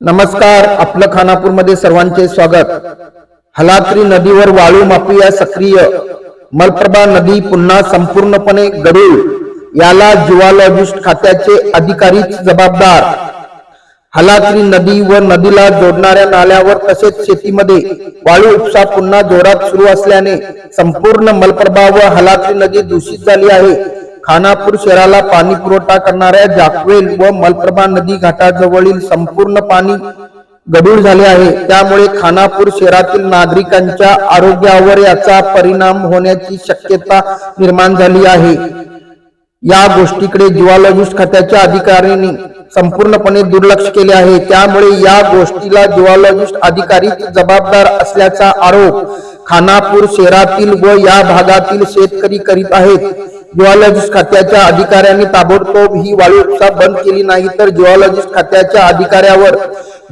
नमस्कार आपलं खानापूरमध्ये सर्वांचे स्वागत. हलात्री नदीवर वाळू माफिया सक्रिय. मलप्रभा नदी पुन्हा संपूर्णपणे गडूळ याला जुवालॉजिस्ट खात्याचे अधिकारीच जबाबदार. हलात्री नदी व नदीला जोडणाऱ्या नाल्यावर तसेच शेतीमध्ये वाळू उपसा पुन्हा जोरात सुरू असल्याने संपूर्ण मलप्रभा व हलात्री नदी दूषित झाली आहे. खानापूर शहराला पाणी पुरवठा करणाऱ्या जाकवेल व मलप्रभा नदी घाटाजवळील संपूर्ण पाणी गढूळ झाले आहे. त्यामुळे खानापूर शहरातील नागरिकांच्या आरोग्यावर याचा परिणाम होण्याची शक्यता निर्माण झाली आहे. या गोष्टीकडे जिओलॉजिस्ट खात्याच्या अधिकाऱ्यांनी संपूर्णपणे दुर्लक्ष केले आहे. त्यामुळे या गोष्टीला जिओलॉजिस्ट अधिकारी जबाबदार असल्याचा आरोप खानापूर शहरातील व या भागातील शेतकरी करीत आहेत. जिओलॉजिस्ट खात्याच्या अधिकाऱ्यांनी ताबडतोब ही वाळू उपसा बंद केली नाही तर जिओलॉजिस्ट खात्याच्या अधिकाऱ्यावर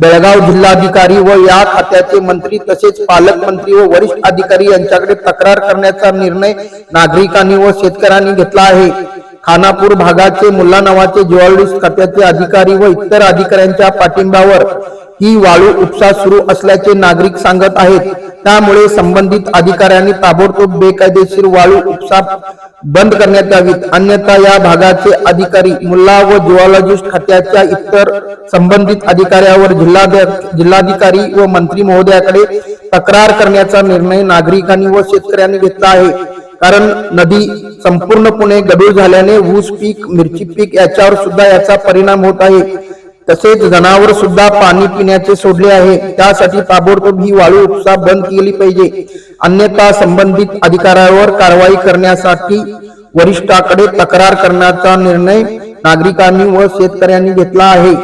बेळगाव जिल्हाधिकारी व या खात्याचे मंत्री तसेच पालकमंत्री व वरिष्ठ अधिकारी यांच्याकडे तक्रार करण्याचा निर्णय नागरिकांनी व शेतकऱ्यांनी घेतला आहे. खानापूर भागाचे मुल्ला नावाचे जिओलॉजिस्ट खात्याचे अधिकारी व इतर अधिकाऱ्यांच्या पाठिंब्यावर ही वाळू उपसा सुरू असल्याचे नागरिक सांगत आहेत. त्यामुळे संबंधित अधिकाऱ्यांनी ताबडतोब बेकायदेशीर वाळू उपसा बंद करण्यात यावीत. अन्यथा या भागाचे अधिकारी मुल्ला व जिओलॉजिस्ट खात्याच्या इतर संबंधित अधिकाऱ्यावर जिल्हाध- जिल्हाधिकारी व मंत्री महोदयाकडे तक्रार करण्याचा निर्णय नागरिकांनी व शेतकऱ्यांनी घेतला आहे. कारण नदी संपूर्णपणे गढूळ झाल्याने ऊस पीक मिरची पीक याच्यावर सुद्धा याचा परिणाम होत आहे. तसेच जनावर सुद्धा पाणी पिण्याचे सोडले आहे. त्यासाठी ताबडतोब ही वाळू उपसा बंद केली पाहिजे. अन्यथा संबंधित अधिकाऱ्यावर कारवाई करण्यासाठी वरिष्ठाकडे तक्रार करण्याचा निर्णय नागरिकांनी व शेतकऱ्यांनी घेतला आहे.